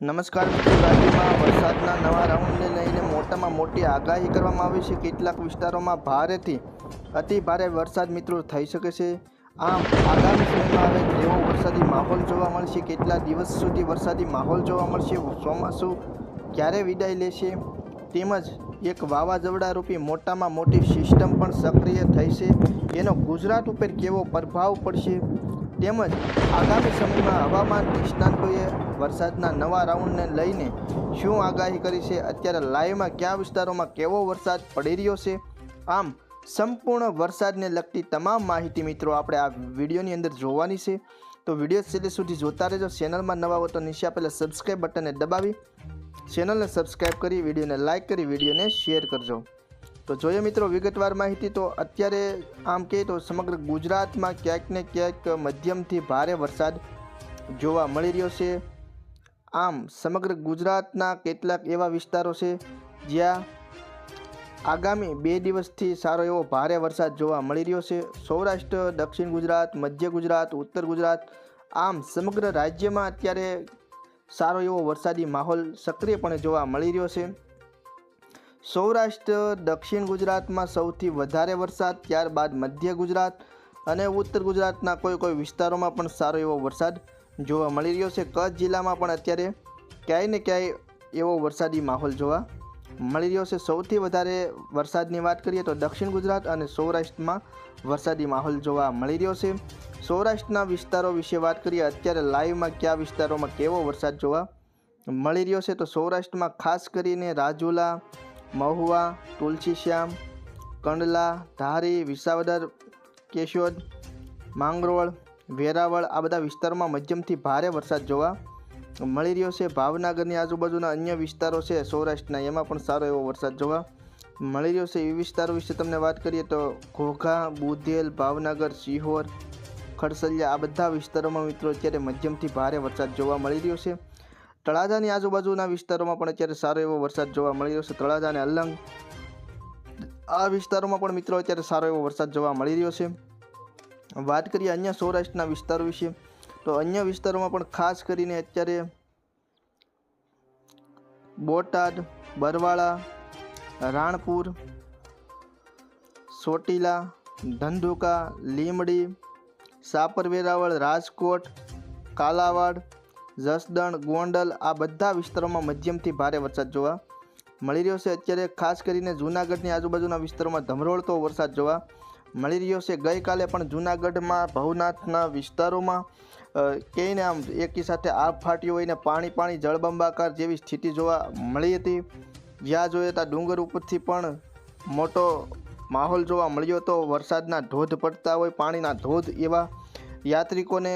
નમસ્કાર રાજ્યમાં વરસાદના નવા રાઉન્ડને લઈને મોટામાં મોટી આગાહી કરવામાં આવી છે. કેટલાક વિસ્તારોમાં ભારેથી અતિ ભારે વરસાદ મિત્રો થઈ શકે છે. આમ, આગામી સમયમાં હવે કેવો વરસાદી માહોલ જોવા મળશે? કેટલા દિવસ સુધી વરસાદી માહોલ જોવા મળશે? ચોમાસું ક્યારે વિદાય લેશે? તેમજ એક વાવાઝોડા રૂપી મોટામાં મોટી સિસ્ટમ પણ સક્રિય થઈ છે. એનો ગુજરાત ઉપર કેવો પ્રભાવ પડશે? તેમજ આગામી સમયમાં હવામાન નિષ્ણાંતોએ વરસાદના નવા રાઉન્ડને લઈને શું આગાહી કરી છે? અત્યારે લાઈવમાં કયા વિસ્તારોમાં કેવો વરસાદ પડી રહ્યો છે? આમ, સંપૂર્ણ વરસાદને લગતી તમામ માહિતી મિત્રો આપણે આ વિડીયોની અંદર જોવાની છે. તો વીડિયો છેલ્લે સુધી જોતા રહેજો. ચેનલમાં નવા હો તો નીચે આપેલા સબસ્ક્રાઈબ બટનને દબાવી, ચેનલને સબસ્ક્રાઈબ કરી, વિડીયોને લાઇક કરી, વિડીયોને શેર કરજો. તો જોઈએ મિત્રો, વિગતવાર માહિતી તો અત્યારે આમ કહે તો સમગ્ર ગુજરાતમાં ક્યાંક ને ક્યાંક મધ્યમથી ભારે વરસાદ જોવા મળી રહ્યો છે. આમ સમગ્ર ગુજરાતના કેટલાક એવા વિસ્તારો છે જ્યાં આગામી બે દિવસથી સારો એવો ભારે વરસાદ જોવા મળી રહ્યો છે. સૌરાષ્ટ્ર, દક્ષિણ ગુજરાત, મધ્ય ગુજરાત, ઉત્તર ગુજરાત આમ સમગ્ર રાજ્યમાં અત્યારે સારો એવો વરસાદી માહોલ સક્રિયપણે જોવા મળી રહ્યો છે. સૌરાષ્ટ્ર, દક્ષિણ ગુજરાતમાં સૌથી વધારે વરસાદ, ત્યારબાદ મધ્ય ગુજરાત અને ઉત્તર ગુજરાતના કોઈ કોઈ વિસ્તારોમાં પણ સારો એવો વરસાદ જોવા મળી રહ્યો છે. કચ્છ જિલ્લામાં પણ અત્યારે ક્યાંય ને ક્યાંય એવો વરસાદી માહોલ જોવા મળી રહ્યો છે. સૌથી વધારે વરસાદની વાત કરીએ તો દક્ષિણ ગુજરાત અને સૌરાષ્ટ્રમાં વરસાદી માહોલ જોવા મળી રહ્યો છે. સૌરાષ્ટ્રના વિસ્તારો વિશે વાત કરીએ, અત્યારે લાઈવમાં કયા વિસ્તારોમાં કેવો વરસાદ જોવા મળી રહ્યો છે? તો સૌરાષ્ટ્રમાં ખાસ કરીને રાજુલા મહુવા તુલસીશ્યામ કંડલા, ધારી, વિસાવદર, કેશોદ, માંગરોળ, વેરાવળ આ બધા વિસ્તારોમાં મધ્યમથી ભારે વરસાદ જોવા મળી રહ્યો છે. ભાવનગરની આજુબાજુના અન્ય વિસ્તારો છે સૌરાષ્ટ્રના, એમાં પણ સારો એવો વરસાદ જોવા મળી રહ્યો છે. એ વિસ્તારો વિશે તમને વાત કરીએ તો ઘોઘા બુધેલ ભાવનગર સિહોર ખડસલિયા આ બધા વિસ્તારોમાં મિત્રો અત્યારે મધ્યમથી ભારે વરસાદ જોવા મળી રહ્યો છે. તળાજાની આજુબાજુના વિસ્તારોમાં પણ અત્યારે સારો એવો વરસાદ જોવા મળી રહ્યો છે. તળાજા અને અલંગ આ વિસ્તારોમાં પણ મિત્રો અત્યારે સારો એવો વરસાદ જોવા મળી રહ્યો છે. વાત કરીએ અન્ય સૌરાષ્ટ્રના વિસ્તારો વિશે, તો અન્ય વિસ્તારોમાં પણ ખાસ કરીને અત્યારે બોટાદ, બરવાળા, રાણપુર સોટીલા ધંધુકા, લીમડી સાપર વેરાવળ રાજકોટ, કાલાવાડ જસદણ, ગોંડલ આ બધા વિસ્તારોમાં મધ્યમથી ભારે વરસાદ જોવા મળી રહ્યો છે. અત્યારે ખાસ કરીને જૂનાગઢની આજુબાજુના વિસ્તારોમાં ધમરોળતો વરસાદ જોવા મળી રહ્યો છે. ગઈકાલે પણ જૂનાગઢમાં ભવનાથના વિસ્તારોમાં કહીને આમ એકી સાથે આગ ફાટ્યો હોય ને પાણી પાણી જળબંબાકાર જેવી સ્થિતિ જોવા મળી હતી. જ્યાં જોઈએ ત્યાં ડુંગર ઉપરથી પણ મોટો માહોલ જોવા મળ્યો હતો. વરસાદના ધોધ પડતા હોય, પાણીના ધોધ એવા યાત્રિકોને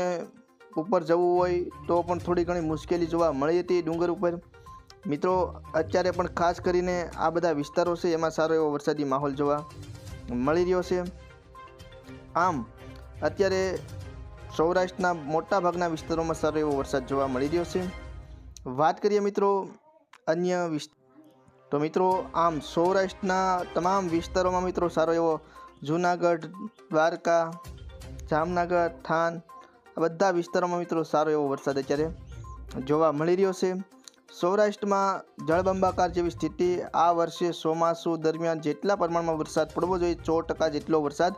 ઉપર જવું હોય તો પણ થોડી ઘણી મુશ્કેલી જોવા મળી હતી ડુંગર ઉપર. મિત્રો, અત્યારે પણ ખાસ કરીને આ બધા વિસ્તારો છે, એમાં સારો એવો વરસાદી માહોલ જોવા મળી રહ્યો છે. આમ, અત્યારે સૌરાષ્ટ્રના મોટા ભાગના વિસ્તારોમાં સારો એવો વરસાદ જોવા મળી રહ્યો છે. વાત કરીએ મિત્રો અન્ય વિસ્તાર તો મિત્રો, આમ સૌરાષ્ટ્રના તમામ વિસ્તારોમાં મિત્રો સારો એવો જૂનાગઢ, દ્વારકા, જામનગર, થાન બધા વિસ્તારોમાં મિત્રો સારો એવો વરસાદ અત્યારે જોવા મળી રહ્યો છે. સૌરાષ્ટ્રમાં જળબંબાકાર જેવી સ્થિતિ આ વર્ષે ચોમાસુ દરમિયાન જેટલા પ્રમાણમાં વરસાદ પડવો જોઈએ સો ટકા જેટલો વરસાદ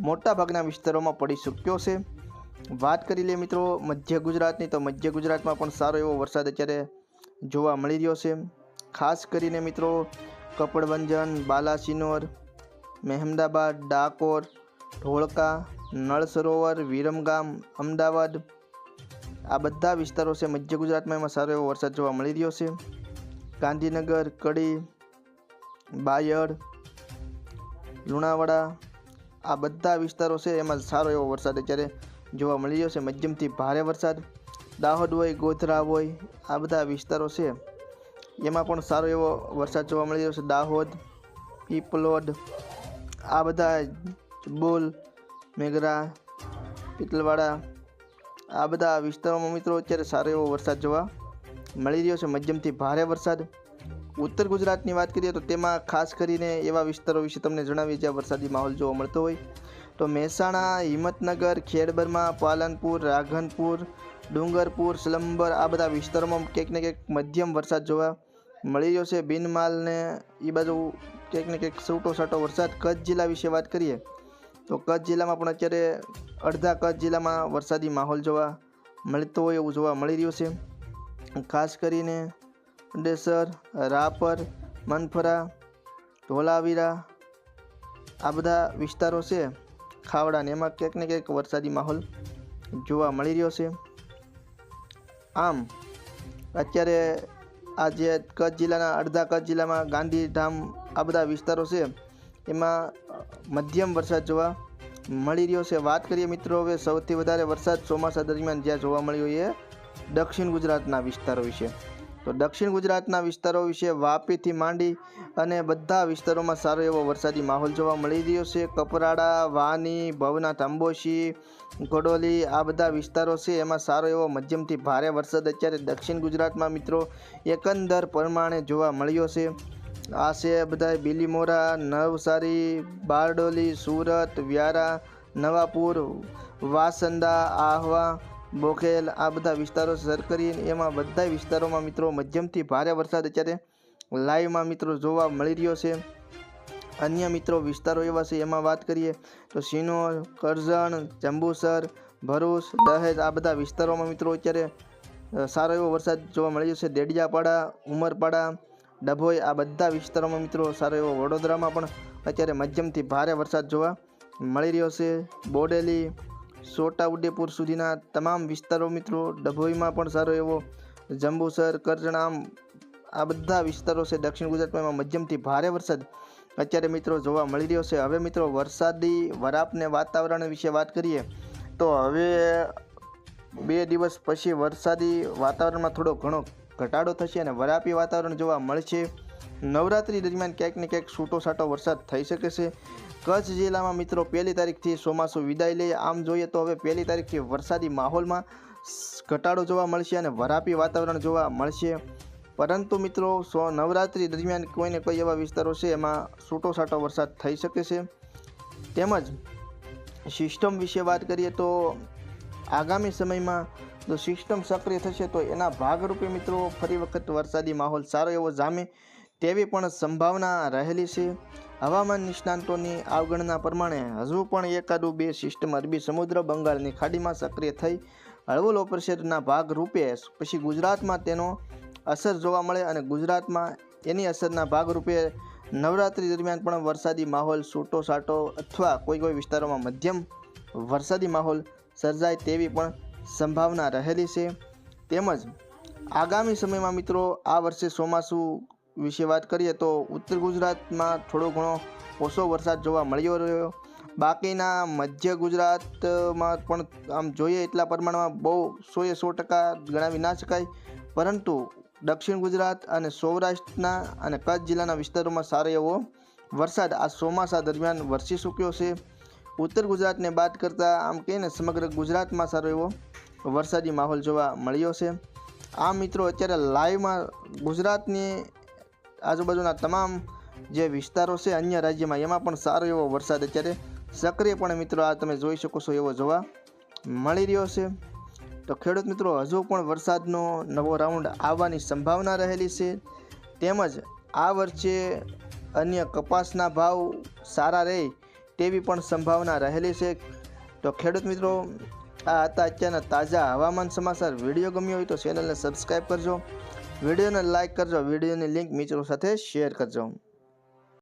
મોટા ભાગના વિસ્તારોમાં પડી ચૂક્યો છે. વાત કરી લઈએ મિત્રો મધ્ય ગુજરાતની તો મધ્ય ગુજરાતમાં પણ સારો એવો વરસાદ અત્યારે જોવા મળી રહ્યો છે. ખાસ કરીને મિત્રો કપડવંજન, બાલાસિનોર, મહેમદાબાદ, ડાકોર ઢોળકા, નળ સરોવર વિરમગામ અમદાવાદ, આ બધા વિસ્તારો છે મધ્ય ગુજરાતમાં એમાં સારો એવો વરસાદ જોવા મળી રહ્યો છે. ગાંધીનગર, કડી, બાયડ, લુણાવાડા, આ બધા વિસ્તારો છે એમાં સારો એવો વરસાદ અત્યારે જોવા મળી રહ્યો છે. મધ્યમથી ભારે વરસાદ, દાહોદ હોય, ગોધરા હોય, આ બધા વિસ્તારો છે એમાં પણ સારો એવો વરસાદ જોવા મળી રહ્યો છે. દાહોદ, પીપલોદ, આ બધા બોલ મેઘરા પીતલવાડા આ બધા વિસ્તારોમાં મિત્રો અત્યારે સારો એવો વરસાદ જોવા મળી રહ્યો છે. મધ્યમથી ભારે વરસાદ. ઉત્તર ગુજરાતની વાત કરીએ તો તેમાં ખાસ કરીને એવા વિસ્તારો વિશે તમને જણાવીએ જ્યાં વરસાદી માહોલ જોવા મળતો હોય. તો મહેસાણા, હિંમતનગર, ખેડબરમાં, પાલનપુર રાધનપુર ડુંગરપુર, સ્લંબર આ બધા વિસ્તારોમાં ક્યાંક ને ક્યાંક મધ્યમ વરસાદ જોવા મળી રહ્યો છે. બિનમાલ ને એ બાજુ ક્યાંક ને ક્યાંક છૂટો છાંટો વરસાદ કચ્છ જિલ્લા વિશે વાત કરીએ તો કચ્છ જિલ્લામાં પણ અત્યારે અડધા કચ્છ જિલ્લામાં વરસાદી માહોલ જોવા મળતો હોય એવું જોવા મળી રહ્યું છે. ખાસ કરીને ડેસર રાપર, મનફરા, ધોલાવીરા આ બધા વિસ્તારો છે. ખાવડા ને એમાં ક્યાંક ને ક્યાંક વરસાદી માહોલ જોવા મળી રહ્યો છે. આમ, અત્યારે આ જે કચ્છ જિલ્લાના અડધા કચ્છ જિલ્લામાં ગાંધીધામ આ બધા વિસ્તારો છે. એમાં મધ્યમ વરસાદ જોવા મળી રહ્યો છે. વાત કરીએ મિત્રો, હવે સૌથી વધારે વરસાદ ચોમાસા દરમિયાન જ્યાં જોવા મળ્યો એ દક્ષિણ ગુજરાતના વિસ્તારો વિશે. તો દક્ષિણ ગુજરાતના વિસ્તારો વિશે વાપીથી માંડી અને બધા વિસ્તારોમાં સારો એવો વરસાદી માહોલ જોવા મળી રહ્યો છે. કપરાડા, વાની, ભવના તાંબોશી ઘોડોલી આ બધા વિસ્તારો છે. એમાં સારો એવો મધ્યમથી ભારે વરસાદ અત્યારે દક્ષિણ ગુજરાતમાં મિત્રો એકંદર પ્રમાણે જોવા મળ્યો છે. આ છે બધા બિલીમોરા, નવસારી, બારડોલી, સુરત, વ્યારા, નવાપુર, વાસંદા, આહવા, બોખેલ આ બધા વિસ્તારો સર કરી એમાં બધા વિસ્તારોમાં મિત્રો મધ્યમથી ભારે વરસાદ અત્યારે લાઈવમાં મિત્રો જોવા મળી રહ્યો છે. અન્ય મિત્રો વિસ્તારો એવા છે, એમાં વાત કરીએ તો સિનોર કરજણ, જંબુસર, ભરૂચ, દહેજ આ બધા વિસ્તારોમાં મિત્રો અત્યારે સારો એવો વરસાદ જોવા મળી રહ્યો છે. દેડિયાપાડા ઉમરપાડા ડભોઈ આ બધા વિસ્તારોમાં મિત્રો સારો એવો વડોદરામાં પણ અત્યારે મધ્યમથી ભારે વરસાદ જોવા મળી રહ્યો છે. બોડેલી છોટાઉદેપુર સુધીના તમામ વિસ્તારો મિત્રો ડભોઈમાં પણ સારો એવો જંબુસર, કરજણામ આ બધા વિસ્તારો છે. દક્ષિણ ગુજરાતમાં એમાં મધ્યમથી ભારે વરસાદ અત્યારે મિત્રો જોવા મળી રહ્યો છે. હવે મિત્રો વરસાદી વરાપને વાતાવરણ વિશે વાત કરીએ તો હવે બે દિવસ પછી વરસાદી વાતાવરણમાં થોડો ઘણો ઘટાડો થશે અને વરાપી વાતાવરણ જોવા મળશે. નવરાત્રી દરમિયાન ક્યાંક ને ક્યાંક છૂટો છાંટો વરસાદ થઈ શકે છે. કચ્છ જિલ્લામાં મિત્રો પહેલી તારીખથી ચોમાસું વિદાય લે. આમ જોઈએ તો હવે પહેલી તારીખથી વરસાદી માહોલમાં ઘટાડો જોવા મળશે અને વરાપી વાતાવરણ જોવા મળશે. પરંતુ મિત્રો સો નવરાત્રી દરમિયાન કોઈને કોઈ એવા વિસ્તારો છે એમાં છૂટો છાંટો વરસાદ થઈ શકે છે. તેમજ સિસ્ટમ વિશે વાત કરીએ તો આગામી સમયમાં જો સિસ્ટમ સક્રિય થશે તો એના ભાગરૂપે મિત્રો ફરી વખત વરસાદી માહોલ સારો એવો જામે તેવી પણ સંભાવના રહેલી છે. હવામાન નિષ્ણાંતોની અવગણના પ્રમાણે હજુ પણ એકાદું બે સિસ્ટમ અરબી સમુદ્ર, બંગાળની ખાડીમાં સક્રિય થઈ હળવો લો ભાગરૂપે પછી ગુજરાતમાં તેનો અસર જોવા મળે અને ગુજરાતમાં એની અસરના ભાગરૂપે નવરાત્રી દરમિયાન પણ વરસાદી માહોલ છૂટો છાંટો અથવા કોઈ કોઈ વિસ્તારોમાં મધ્યમ વરસાદી માહોલ સર્જાય તેવી પણ સંભાવના રહેલી છે. તેમજ આગામી સમયમાં મિત્રો, આ વર્ષે ચોમાસું વિશે વાત કરીએ તો ઉત્તર ગુજરાતમાં થોડો ઘણો ઓછો વરસાદ જોવા મળ્યો રહ્યો. બાકીના મધ્ય ગુજરાતમાં પણ આમ જોઈએ એટલા પ્રમાણમાં બહુ સોએ સો ટકા ગણાવી ના શકાય. પરંતુ દક્ષિણ ગુજરાત અને સૌરાષ્ટ્રના અને કચ્છ જિલ્લાના વિસ્તારોમાં સારો એવો વરસાદ આ ચોમાસા દરમિયાન વરસી ચૂક્યો છે. ઉત્તર ગુજરાતને બાદ કરતાં આમ કહીને સમગ્ર ગુજરાતમાં સારો એવો વરસાદી માહોલ જોવા મળ્યો છે. આ મિત્રો અત્યારે લાઈવમાં ગુજરાતની આજુબાજુના તમામ જે વિસ્તારો છે અન્ય રાજ્યમાં એમાં પણ સારો એવો વરસાદ અત્યારે સક્રિયપણે મિત્રો આ તમે જોઈ શકો છો એવો જોવા મળી રહ્યો છે. તો ખેડૂત મિત્રો, હજુ પણ વરસાદનો નવો રાઉન્ડ આવવાની સંભાવના રહેલી છે. તેમજ આ વર્ષે અન્ય કપાસના ભાવ સારા રહે તેવી પણ સંભાવના રહેલી છે. તો ખેડૂત મિત્રો, આ હતા અત્યારના તાજા હવામાન સમાચાર. વીડિયો ગમ્યો હોય તો ચેનલને સબસ્ક્રાઈબ કરજો. વિડીયોને લાઇક કરજો. વિડીયોની લિંક મિત્રો સાથે શેર કરજો.